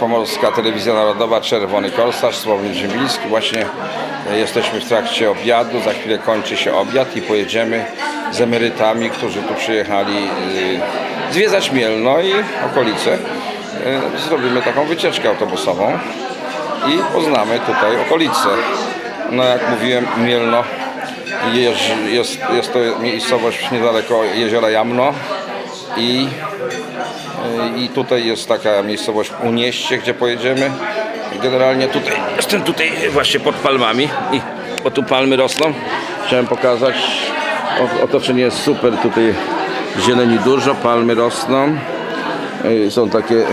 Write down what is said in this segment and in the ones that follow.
Pomorska Telewizja Narodowa, Czerwony Korsarz, Sławomir Ziembiński. Właśnie e, jesteśmy w trakcie obiadu, za chwilę kończy się obiad i pojedziemy z emerytami, którzy tu przyjechali e, zwiedzać Mielno i okolice. E, Zrobimy taką wycieczkę autobusową i poznamy tutaj okolice. No jak mówiłem, Mielno jest, jest, jest to miejscowość niedaleko jeziora Jamno i i tutaj jest taka miejscowość Unieście, gdzie pojedziemy. Generalnie tutaj, jestem tutaj właśnie pod palmami i o tu palmy rosną. Chciałem pokazać, otoczenie jest super, tutaj zieleni dużo, palmy rosną. Y, Są takie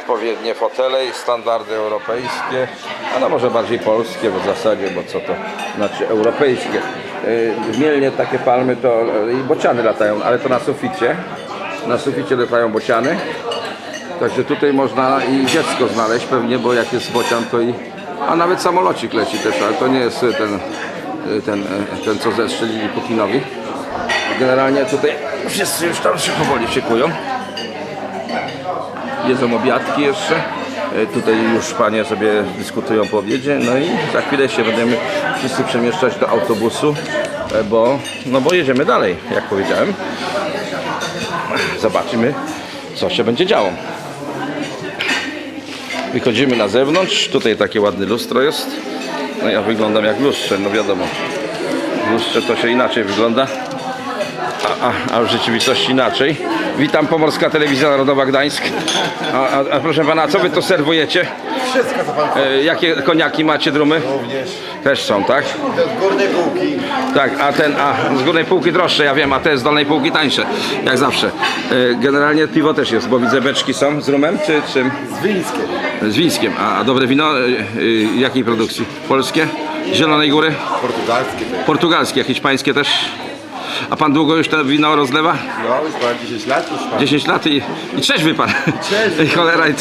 odpowiednie fotele i standardy europejskie, a no może bardziej polskie w zasadzie, bo co to znaczy europejskie. Y, W Mielnie takie palmy to i bociany latają, ale to na suficie. Na suficie latają bociany. Także tutaj można i dziecko znaleźć pewnie, bo jak jest bocian to i... A nawet samolocik leci też, ale to nie jest ten, ten, ten co zestrzelili Putinowi. Generalnie tutaj wszyscy już tam się powoli szykują jedzą obiadki jeszcze. E, Tutaj już panie sobie dyskutują po obiedzie, no i za chwilę się będziemy wszyscy przemieszczać do autobusu, e, bo, no bo jedziemy dalej, jak powiedziałem. Zobaczymy, co się będzie działo. Wychodzimy na zewnątrz, tutaj takie ładne lustro jest. No ja wyglądam jak lustrze, no wiadomo. W lustrze to się inaczej wygląda a, a, a w rzeczywistości inaczej. Witam Pomorska Telewizja Narodowa Gdańsk. A, a, a proszę pana, co wy to serwujecie? Wszystko co pan. E, jakie koniaki macie, drumy? Również. Też są, tak? To z górnej półki. Tak, a ten, a z górnej półki droższe, ja wiem, a te z dolnej półki tańsze, jak zawsze. E, generalnie piwo też jest, bo widzę beczki są z rumem, czy czym? Z Wińskie. Z wińskiem. A, a dobre wino, e, e, jakiej produkcji? Polskie? Zielonej Góry? Portugalskie też. Portugalskie, jakieś pańskie też? A pan długo już to wino rozlewa? No już pan 10 lat już pan. 10 lat i, i trzeźwy pan. Trzeźwy. I cholera, i,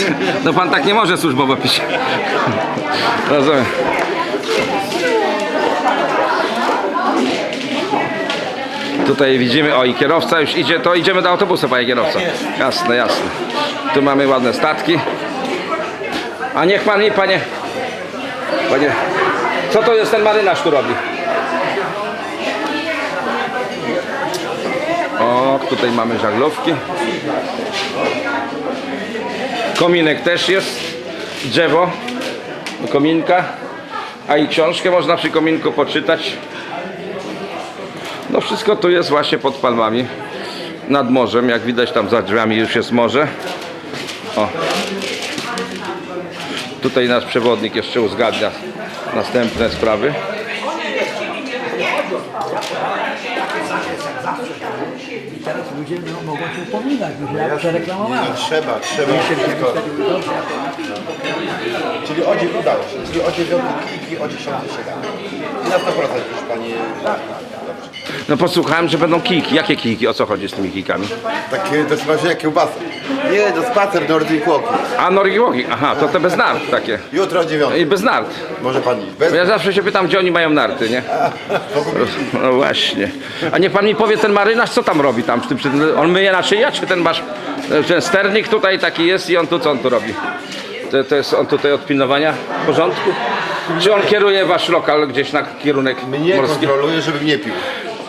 no pan tak nie może służbowo pić. Rozumiem. Tutaj widzimy, o i kierowca już idzie, to idziemy do autobusu, panie kierowca. Jasne, jasne. Tu mamy ładne statki. A niech pan mi, panie, panie, co to jest ten marynarz tu robi? O, tutaj mamy żaglówki. Kominek też jest. Drzewo. Kominka. A i książkę można przy kominku poczytać. No wszystko tu jest właśnie pod palmami. Nad morzem. Jak widać tam za drzwiami już jest morze. O. Tutaj nasz przewodnik jeszcze uzgadnia następne sprawy. Teraz ludzie mogą się upominać, już ja przereklamowałem. trzeba, trzeba. Tylko, czyli o udało się. Czyli o dziewiątej i o dziesiątej się da. I na 100% już pani... No posłuchałem, że będą kijki. Jakie kijki? O co chodzi z tymi kijkami? Takie do smażenia kiełbasy. Nie, do spacer Nordic Walki. A Norgiłogi. Aha, to te bez nart takie. Jutro o dziewiątej. I bez nart. Może pani iść. Bez... Ja zawsze się pytam, gdzie oni mają narty, nie? No właśnie. A niech pan mi powie, ten marynarz co tam robi tam? przy tym- On myje na szyję, czy ten masz, ten sternik tutaj taki jest i on tu co on tu robi? To, to jest on tutaj od pilnowania porządku? Czy on kieruje wasz lokal gdzieś na kierunek Mnie morski? kontroluje, żebym nie pił.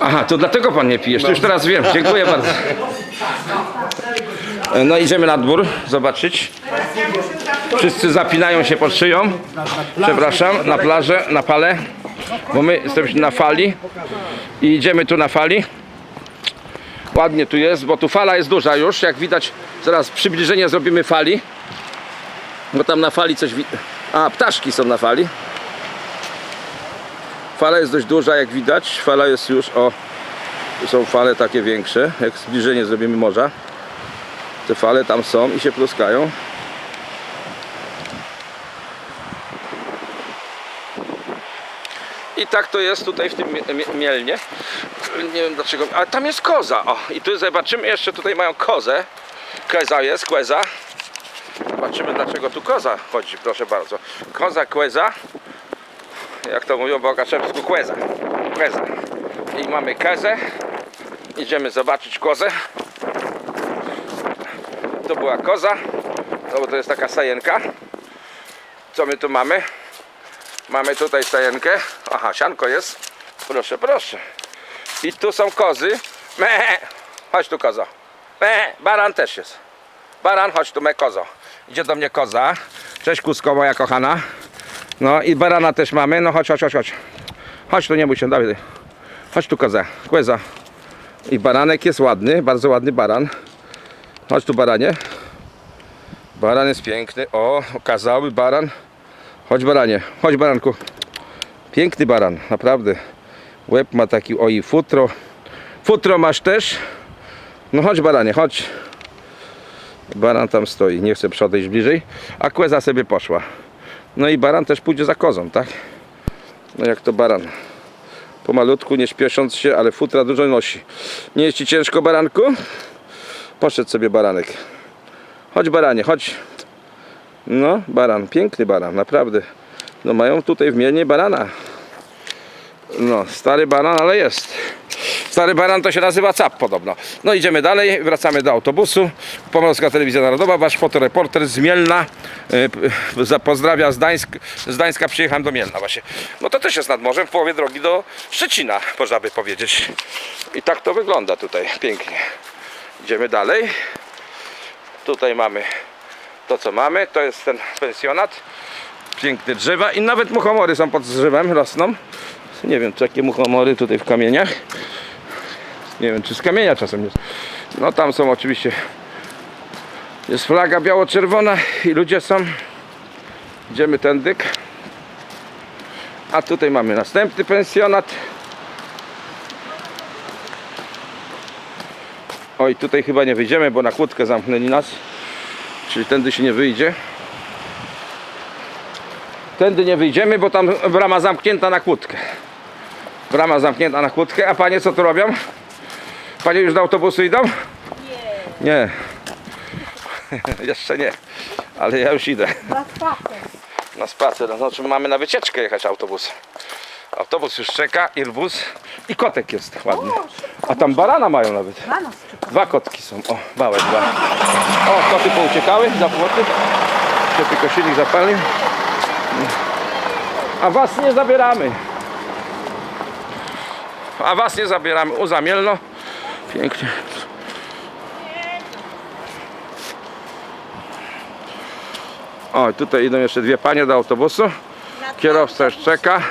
Aha, to dlatego pan nie pijesz, to już teraz wiem. Dziękuję bardzo. No idziemy na dwór zobaczyć. Wszyscy zapinają się pod szyją. Przepraszam, na plażę, na palę. Bo my jesteśmy na fali i idziemy tu na fali. Ładnie tu jest, bo tu fala jest duża już. Jak widać, zaraz przybliżenie zrobimy fali. Bo tam na fali coś. A, ptaszki są na fali. Fala jest dość duża, jak widać. Fala jest już o. Są fale takie większe. Jak zbliżenie zrobimy morza, te fale tam są i się pluskają. I tak to jest tutaj w tym mie- mie- mielnie. Nie wiem dlaczego. Ale tam jest koza. O, i tu zobaczymy jeszcze tutaj mają kozę. Keza jest, kłeza. Zobaczymy dlaczego tu koza chodzi, proszę bardzo. Koza, kłeza jak to mówią po okaczewsku, kłeza. Kłeza. I mamy kezę. Idziemy zobaczyć kozę. To była koza. No bo to jest taka stajenka. Co my tu mamy? Mamy tutaj stajenkę. Aha, sianko jest. Proszę, proszę. I tu są kozy. Me. Chodź tu kozo. Me. Baran też jest. Baran, chodź tu, me kozo. Idzie do mnie koza. Cześć Kusko, moja kochana. No i barana też mamy. No chodź, chodź, chodź, chodź. Chodź tu, nie bój się, Dawid. Chodź tu koza, kłeza. I baranek jest ładny, bardzo ładny baran. Chodź tu baranie. Baran jest piękny. O, okazały baran. Chodź baranie, chodź baranku. Piękny baran, naprawdę. Łeb ma taki, oj, futro. Futro masz też. No chodź baranie, chodź. Baran tam stoi, nie chce podejść bliżej. A kłeza sobie poszła. No i baran też pójdzie za kozą, tak? No jak to baran. Pomalutku, nie śpiesząc się, ale futra dużo nosi. Nie jest ci ciężko, baranku? Poszedł sobie baranek. Chodź baranie, chodź. No, baran, piękny baran, naprawdę. No mają tutaj w Mielnie barana. No, stary baran, ale jest. Stary baran to się nazywa CAP podobno. No idziemy dalej, wracamy do autobusu. Pomorska Telewizja Narodowa, wasz fotoreporter z Mielna. Za- Pozdrawia z, Gdańsk, z przyjechałem do Mielna właśnie. No to też jest nad morzem, w połowie drogi do Szczecina, można by powiedzieć. I tak to wygląda tutaj, pięknie. Idziemy dalej. Tutaj mamy to co mamy, to jest ten pensjonat. Piękne drzewa i nawet muchomory są pod drzewem, rosną. Nie wiem, czy jakie muchomory tutaj w kamieniach. Nie wiem, czy z kamienia czasem jest. No tam są oczywiście. Jest flaga biało-czerwona i ludzie są. Idziemy tędy. A tutaj mamy następny pensjonat. Oj, tutaj chyba nie wyjdziemy, bo na kłódkę zamknęli nas. Czyli tędy się nie wyjdzie. Tędy nie wyjdziemy, bo tam brama zamknięta na kłódkę. Brama zamknięta na kłódkę. A panie co tu robią? Panie już do autobusu idą? Nie. Nie. Jeszcze nie. Ale ja już idę. Na spacer. Na spacer. No, czy mamy na wycieczkę jechać autobusem. Autobus już czeka, Irbus i kotek jest ładny. A tam barana mają nawet. Dwa kotki są. O, małe dwa. O, koty pouciekały za płoty. Się tylko silnik zapalił. A was nie zabieramy. A was nie zabieramy. U Zamielno. Pięknie. O, tutaj idą jeszcze dwie panie do autobusu. Kierowca już czeka.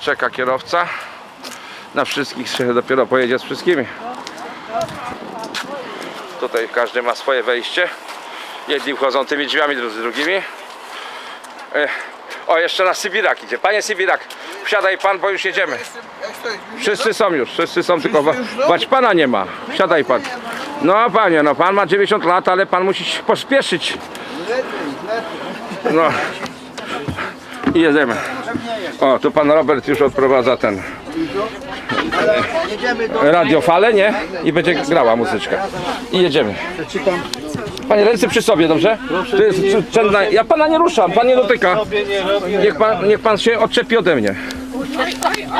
Czeka kierowca. Na wszystkich się dopiero pojedzie z wszystkimi. Tutaj każdy ma swoje wejście. Jedni wchodzą tymi drzwiami, drudzy drugimi. O, jeszcze na Sybirak idzie. Panie Sybirak, wsiadaj pan, bo już jedziemy. Wszyscy są już, wszyscy są, tylko wa- pana nie ma. Wsiadaj pan. No panie, no pan ma 90 lat, ale pan musi się pospieszyć. No. I jedziemy. O, tu pan Robert już odprowadza ten radiofalę, nie? I będzie grała muzyczka. I jedziemy. Panie, ręce przy sobie, dobrze? To jest. Ja pana nie ruszam, pan nie dotyka. Niech pan, niech pan się odczepi ode mnie.